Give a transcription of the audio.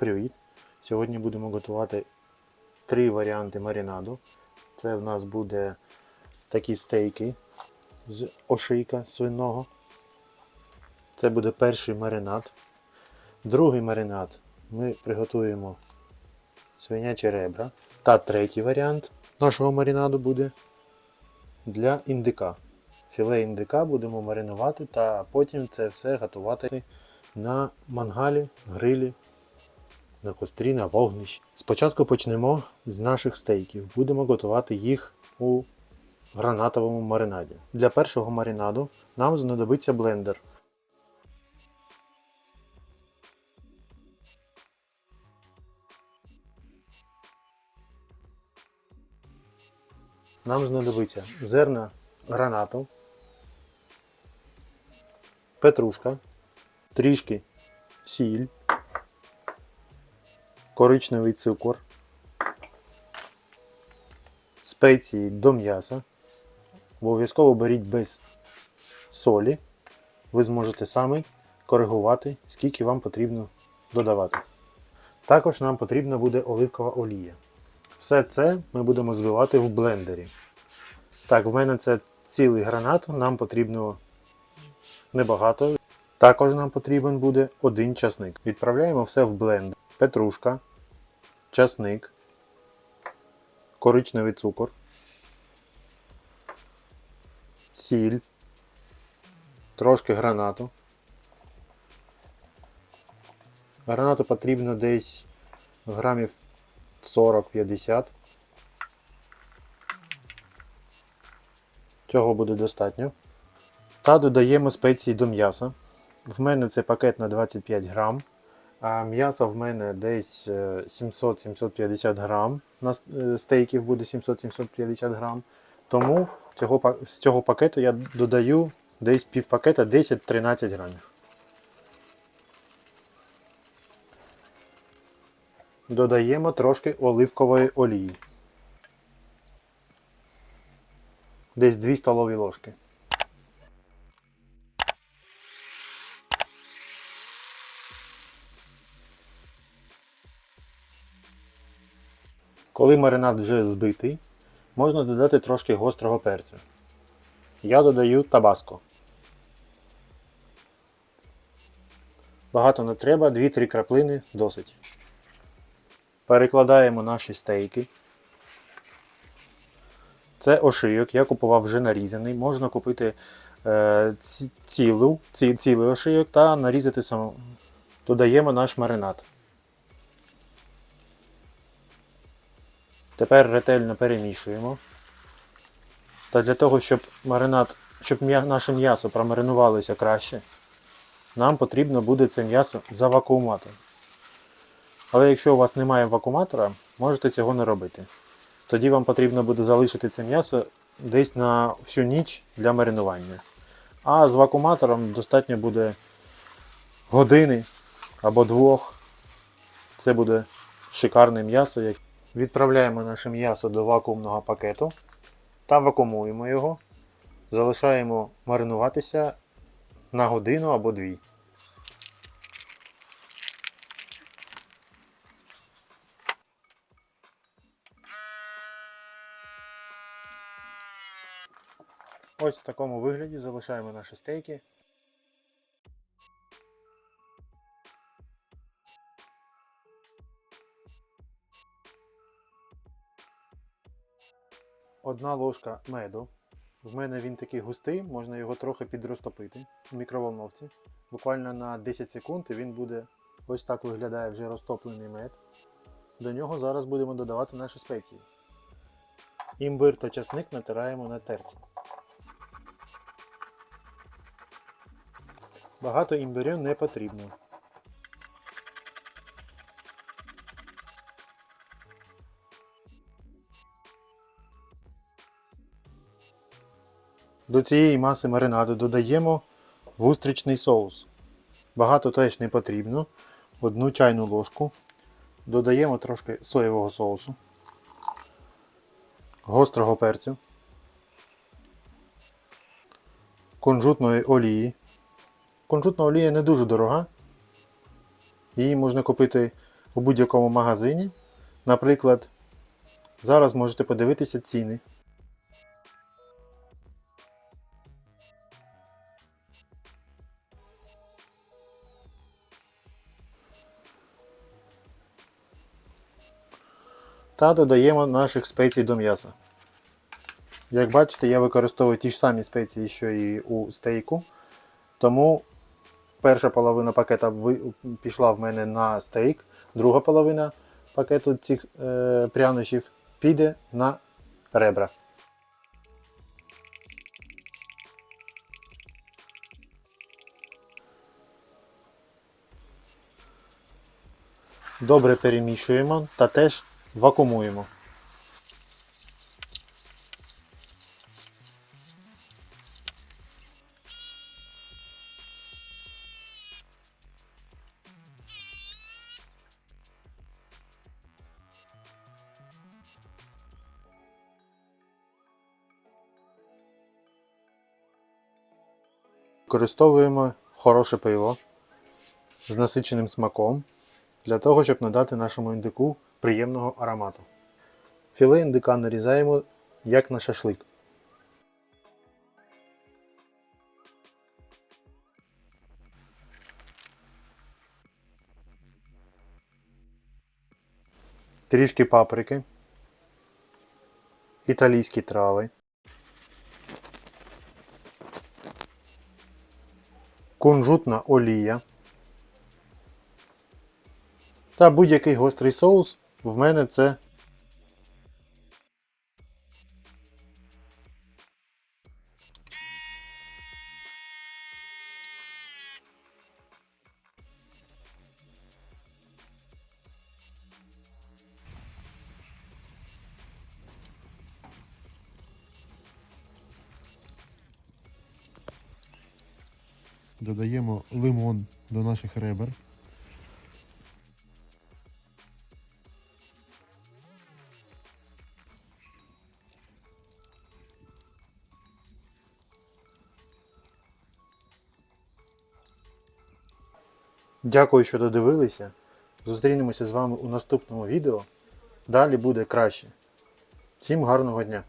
привіт! Сьогодні будемо готувати три варіанти маринаду. Це в нас буде такі стейки з ошийка свиного. Це буде перший маринад. Другий маринад ми приготуємо свинячі ребра. Та третій варіант нашого маринаду буде для індика. Філе індика будемо маринувати та потім це все готувати на мангалі, грилі, на кострі, на вогнищі. Спочатку почнемо з наших стейків. Будемо готувати їх у гранатовому маринаді. Для першого маринаду нам знадобиться блендер. Нам знадобиться зерна гранату, петрушка, трішки сіль, коричневий цукор, спеції до м'яса. Обов'язково беріть без солі. Ви зможете самі коригувати, скільки вам потрібно додавати. Також нам потрібна буде оливкова олія. Все це ми будемо збивати в блендері. Так, в мене це цілий гранат, нам потрібно небагато. Також нам потрібен буде один часник. Відправляємо все в блендер. Петрушка, часник, коричневий цукор, сіль, трошки гранату. Гранату потрібно десь грамів 40-50. Цього буде достатньо. Та додаємо спеції до м'яса. В мене це пакет на 25 грам. А м'яса в мене десь е, 700-750 грам. На е, стейків буде 700-750 грам. Тому цього, з цього пакету я додаю десь пів пакета 10-13 грамів. Додаємо трошки оливкової олії. Десь 2 столові ложки. Коли маринад вже збитий, можна додати трошки гострого перцю. Я додаю табаско. Багато не треба, 2-3 краплини досить. Перекладаємо наші стейки. Це ошийок, я купував вже нарізаний. Можна купити е, ці- цілу, ці, цілий ошийок та нарізати сам. Додаємо наш маринад. Тепер ретельно перемішуємо. Та для того, щоб маринад, щоб наше м'ясо промаринувалося краще, нам потрібно буде це м'ясо завакуумати. Але якщо у вас немає вакууматора, можете цього не робити. Тоді вам потрібно буде залишити це м'ясо десь на всю ніч для маринування. А з вакууматором достатньо буде години або двох. Це буде шикарне м'ясо. Відправляємо наше м'ясо до вакуумного пакету та вакуумуємо його. Залишаємо маринуватися на годину або дві. Ось в такому вигляді залишаємо наші стейки. Одна ложка меду. В мене він такий густий, можна його трохи підрозтопити в мікроволновці. Буквально на 10 секунд і він буде ось так виглядає вже розтоплений мед. До нього зараз будемо додавати наші спеції. Імбир та часник натираємо на терці. Багато імбирю не потрібно. До цієї маси маринаду додаємо вустричний соус. Багато теж не потрібно. Одну чайну ложку. Додаємо трошки соєвого соусу, гострого перцю, кунжутної олії. Кунжутна олія не дуже дорога. Її можна купити у будь-якому магазині. Наприклад, зараз можете подивитися ціни. Та додаємо наших спецій до м'яса. Як бачите, я використовую ті ж самі спеції, що і у стейку. Тому перша половина пакета пішла в мене на стейк, друга половина пакету цих е, прянощів піде на ребра. Добре перемішуємо та теж вакуумуємо. Використовуємо хороше пиво з насиченим смаком для того, щоб надати нашому індику приємного аромату. Філе індика нарізаємо як на шашлик. Трішки паприки, італійські трави, кунжутна олія та будь-який гострий соус. В мене це Додаємо лимон до наших ребер. Дякую, що додивилися. Зустрінемося з вами у наступному відео. Далі буде краще. Всім гарного дня!